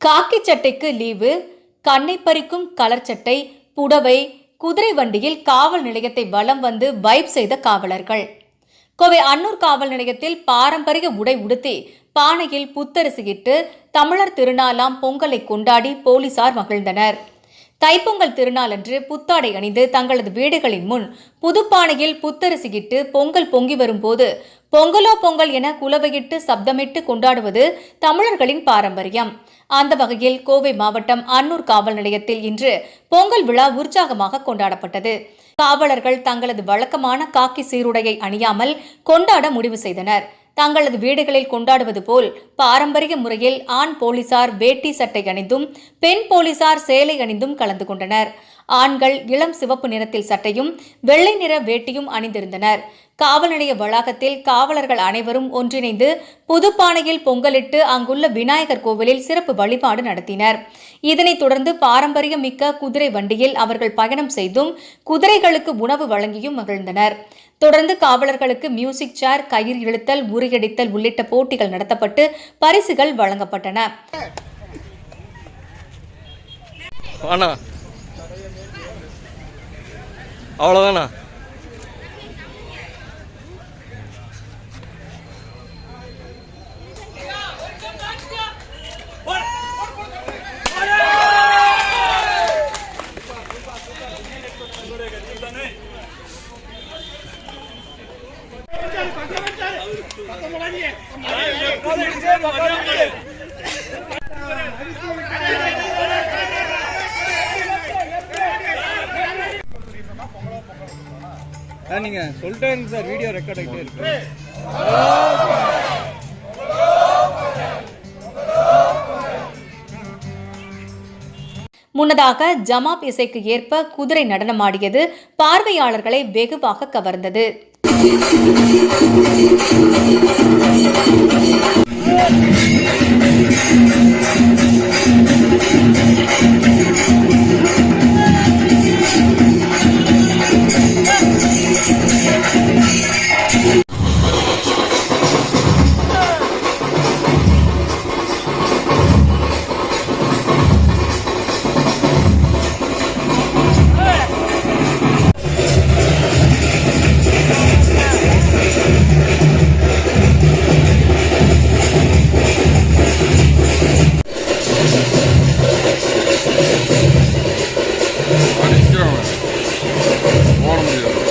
காக்கி சட்டைக்கு லீவு கண்ணை பறிக்கும் கலர் சட்டை புடவை குதிரை வண்டியில் காவல் நிலையத்தை வலம் வந்து வைப் செய்த காவலர்கள். கோவை அன்னூர் காவல் நிலையத்தில் பாரம்பரிய உடை உடுத்தி பானையில் புத்தரிசியிட்டு தமிழர் திருநாளாம் பொங்கலை கொண்டாடி போலீசார் மகிழ்ந்தனர். தைப்பொங்கல் திருநாளன்று புத்தாடை அணிந்து தங்களது வீடுகளின் முன் புதுப்பானையில் புத்தரிசியிட்டு பொங்கல் பொங்கி வரும்போது பொங்கலோ பொங்கல் என குலவையிட்டு சப்தமிட்டு கொண்டாடுவது தமிழர்களின் பாரம்பரியம். அந்த வகையில் கோவை மாவட்டம் அன்னூர் காவல் நிலையத்தில் இன்று பொங்கல் விழா உற்சாகமாக கொண்டாடப்பட்டது. காவலர்கள் தங்களது வழக்கமான காக்கி சீருடையை அணியாமல் கொண்டாட முடிவு செய்தனர். தங்களது வீடுகளில் கொண்டாடுவது போல் பாரம்பரிய முறையில் ஆண் போலீசார் வேட்டி சட்டை அணிந்தும் பெண் போலீசார் சேலை அணிந்தும் கலந்து கொண்டனர். ஆண்கள் இளம் சிவப்பு நிறத்தில் சட்டையும் வெள்ளை நிற வேட்டியும் அணிந்திருந்தனர். காவல் நிலைய வளாகத்தில் காவலர்கள் அனைவரும் ஒன்றிணைந்து புதுப்பானையில் பொங்கலிட்டு அங்குள்ள விநாயகர் கோவிலில் சிறப்பு வழிபாடு நடத்தினர். இதனைத் தொடர்ந்து பாரம்பரியம் மிக்க குதிரை வண்டியில் அவர்கள் பயணம் செய்தும் குதிரைகளுக்கு உணவு வழங்கியும் மகிழ்ந்தனர். தொடர்ந்து காவலர்களுக்கு மியூசிக் சேர் கயிறு இழுத்தல் உரியடித்தல் உள்ளிட்ட போட்டிகள் நடத்தப்பட்டு பரிசுகள் வழங்கப்பட்டன. வாண்ணா அவ்வளோதாண்ணா சார் நீங்க சொல்லிட்டேங்க சார் வீடியோ ரெக்கார்ட் ஆகிட்டே இருக்கு. முன்னதாக ஜமாப் இசைக்கு ஏற்ப குதிரை நடனமாடியது பார்வையாளர்களை வெகுவாக கவர்ந்தது. Алексеева. Формулируем.